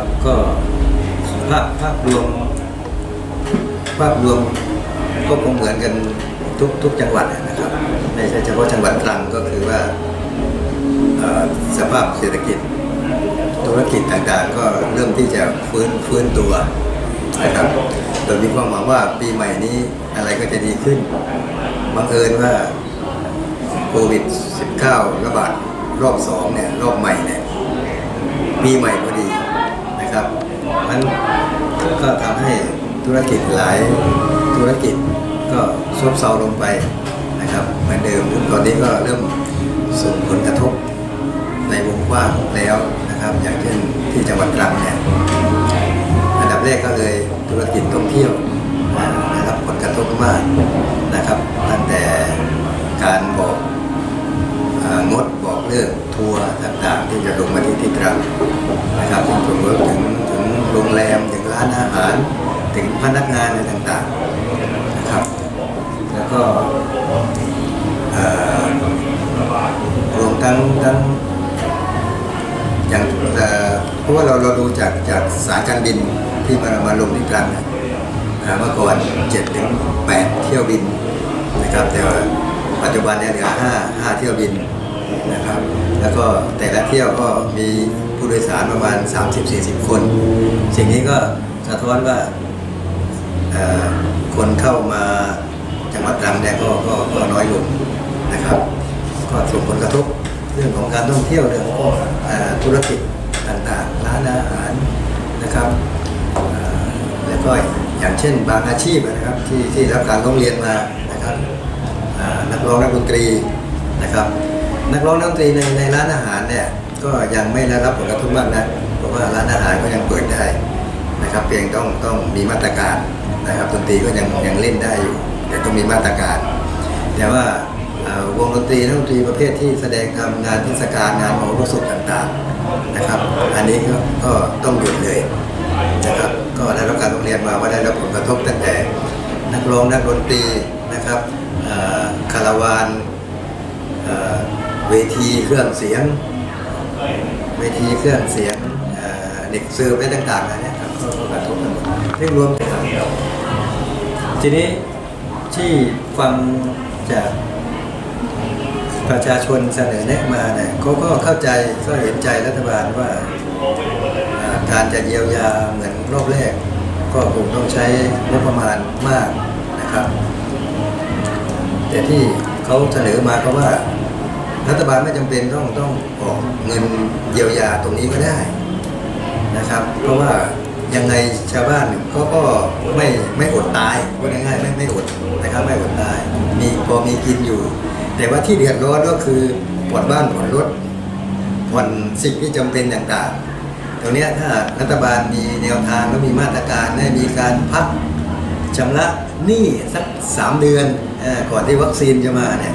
ครับก็ภาพภาพรวม ภาพรวมก็คงเหมือนกันทุกทุกจังหวัดนะครับไม่ใช่เฉพาะจังหวัดตรังก็คือว่าสภาพเศรษฐกิจธุรกิจต่างๆ ก็เริ่มที่จะฟื้นฟื้นตัวนะครับโดยมีความหวังว่าปีใหม่นี้อะไรก็จะดีขึ้นบังเอิญว่าโควิด -19 ระบาดรอบสองเนี่ยรอบใหม่เนี่ยปีใหม่พอดี ครับ มันก็ทำให้ธุรกิจหลายธุรกิจก็ซบเซาลงไปนะครับเหมือนเดิมซึ่งตอนนี้ก็เริ่มส่งผลกระทบในวงกว้างแล้วนะครับ อย่างเช่นที่จังหวัดตรังเนี่ยอันดับแรกก็เลยธุรกิจท่องเที่ยว ถึงพนักงานอะไรต่างๆนะครับ แล้วก็รวมทั้งทั้งอย่างเอ่เพราะว่าเราเราดูจากจากสายการบินที่มามาลงที่ตรังนี่ยอ่าเมื่อก่อน7ถึง8เที่ยวบินนะครับ แต่ว่าปัจจุบันเนี่ยเหลือ5 5เที่ยวบินนะครับ แล้วก็แต่ละเที่ยวก็มีผู้โดยสารประมาณ 30-40 คน สิ่งนี้ก็สะท้อนว่า คนเข้ามาจังหวัดตรังเนี่ยก็ก็ก็น้อยลงนะครับ ก็ส่งผลกระทบเรื่องของการท่องเที่ยวเรื่องของธุรกิจต่างๆ ร้านอาหารนะครับแล้วก็อย่างเช่นบางอาชีพนะครับที่ที่รับการร้องเรียนมานะครับนักร้องนักดนตรีนะครับ นักร้องนักดนตรีในในร้านอาหารเนี่ยก็ยังไม่ได้รับผลกระทบมากนะเพราะว่าร้านอาหารก็ยังเปิดได้นะครับ เพียงต้องต้องมีมาตรการ นะครับดนตรีก็ยังยังเล่นได้อยู่ แต่ต้องมีมาตรการ แต่ว่าวงดนตรีนักดนตรีประเภทที่แสดงทำงานเทศกาลงานมหรสพต่างๆนะครับ อันนี้ก็ก็ต้องหยุดเลยนะครับก็ได้รับการร้องเรียนมาว่าได้รับผลกระทบตั้งแต่นักร้องนักดนตรีนะครับคาราวานเวทีเครื่องเสียง เวทีเครื่องเสียงเด็กเสิร์ฟอะไรต่างๆอันเนี้ยครับก็กระทบกันหมดเรียกรวมถึง ทีนี้ที่ฟังจากประชาชนเสนอแนะมาเนี่ยเขาก็เข้าใจก็เห็นใจรัฐบาลว่าการจะเยียวยาเหมือนรอบแรก ก็คงต้องใช้งบประมาณมากนะครับ แต่ที่เขาเสนอมาก็ว่า รัฐบาลไม่จำเป็นต้องต้องออกเงินเยียวยาตรงนี้ก็ได้นะครับ เพราะว่า ยังไงชาวบ้านเขาก็ไม่ไม่อดตายพูดง่ายๆไม่ไม่อดนะครับไม่อดตาย มีพอมีกินอยู่ แต่ว่าที่เดือดร้อนก็คือผ่อนบ้านผ่อนรถผ่อนสิ่งที่จำเป็นต่างๆตรงเนี้ยถ้ารัฐบาลมีแนวทางและมีมาตรการให้มีการพักชำระหนี้สักสามเดือนอก่อนที่วัคซีนจะมาเนี่ย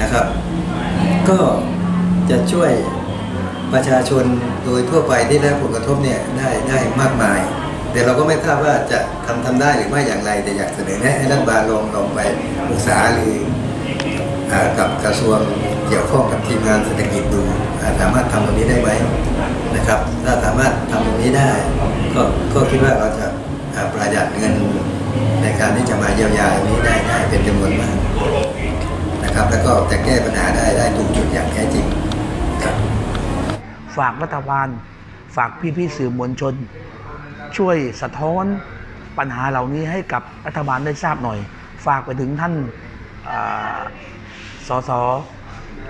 นะครับ ก็จะช่วย ประชาชนโดยทั่วไปที่ได้รับผลกระทบเนี่ยได้ได้มากมาย แต่เราก็ไม่ทราบว่าจะทำทำได้หรือไม่อย่างไรแต่อยากเสนอแนะให้รัฐบาลลองลองไปปรึกษาหรือกับกระทรวงเกี่ยวข้องกับทีมงานเศรษฐกิจดูสามารถทำตรงนี้ได้ไหมนะครับ ถ้าสามารถทำตรงนี้ได้ ก็ก็คิดว่าเราจะประหยัดเงินในการที่จะมาเยียวยาตรงนี้ได้ได้เป็นจำนวนมากนะครับ แล้วก็จะแก้ปัญหาได้ได้ถูกจุดอย่างแท้จริง ฝากรัฐบาล ฝากพี่ๆสื่อมวลชน ช่วยสะท้อนปัญหาเหล่านี้ให้กับรัฐบาลได้ทราบหน่อย ฝากไปถึงท่านอ่าสส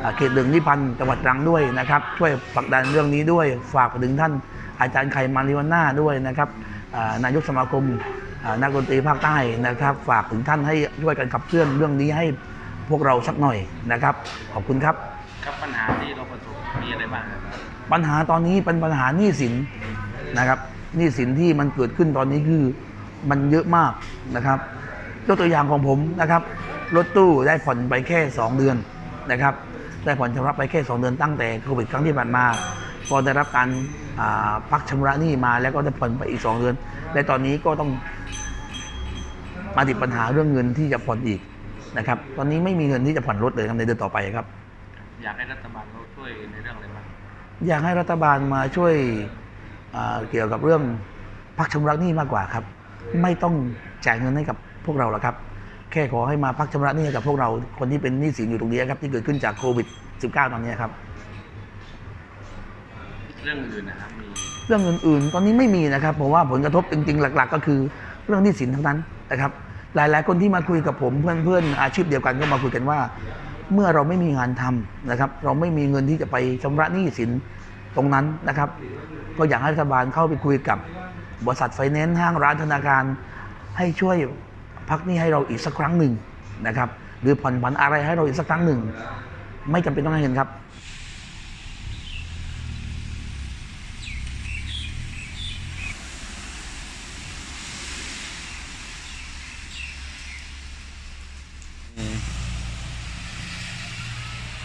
อ่าเขตหนึ่งนิพันธ์จังหวัดตรังด้วยนะครับ ช่วยผลักดันเรื่องนี้ด้วย ฝากไปถึงท่านอาจารย์ไขมาริวันนาด้วยนะครับนายกสมาคมนักดนตรีภาคใต้นะครับ ฝากถึงท่านให้ช่วยกันขับเคลื่อนเรื่องนี้ให้พวกเราสักหน่อยนะครับ ขอบคุณครับ ครับปัญหาที่เราประสบมีอะไรบ้างครับปัญหาตอนนี้เป็นปัญหาหนี้สินนะครับหนี้สินที่มันเกิดขึ้นตอนนี้คือมันเยอะมากนะครับยกตัวอย่างของผมนะครับรถตู้ได้ผ่อนไปแค่ 2 เดือนนะครับได้ผ่อนชำระไปแค่ 2 เดือนตั้งแต่โควิดครั้งที่ผ่านมาพอได้รับการพักชำระหนี้มาแล้วก็ได้ผ่อนไปอีก 2 เดือน และตอนนี้ก็ต้องมาติดปัญหาเรื่องเงินที่จะผ่อนอีกนะครับ ตอนนี้ไม่มีเงินที่จะผ่อนรถเลยครับในเดือนต่อไปครับ อยากให้รัฐบาลเขาช่วยในเรื่องอะไรบ้างอยากให้รัฐบาลมาช่วยอ่าเกี่ยวกับเรื่องพักชำระหนี้มากกว่าครับ ไม่ต้องจ่ายเงินให้กับพวกเราหรอกครับ แค่ขอให้มาพักชำระหนี้ให้กับพวกเราคนที่เป็นหนี้สินอยู่ตรงนี้ครับที่เกิดขึ้นจากโควิด -19 ตอนนี้ครับ เรื่องอื่นนะครับมีเรื่องอื่นๆ ตอนนี้ไม่มีนะครับผมว่าผลกระทบจริงๆ หลัก ๆ ก็คือเรื่องหนี้สินทั้งนั้นนะครับ หลายๆ คนที่มาคุยกับผมเพื่อนๆอาชีพเดียวกันก็มาคุยกันว่า เมื่อเราไม่มีงานทำนะครับ เราไม่มีเงินที่จะไปชำระหนี้สินตรงนั้นนะครับ ก็อยากให้รัฐบาลเข้าไปคุยกับบริษัทไฟแนนซ์ห้างร้านธนาคาร ให้ช่วยพักหนี้ให้เราอีกสักครั้งหนึ่งนะครับ หรือผ่อนผันอะไรให้เราอีกสักครั้งหนึ่ง ไม่จำเป็นต้องให้เงินครับ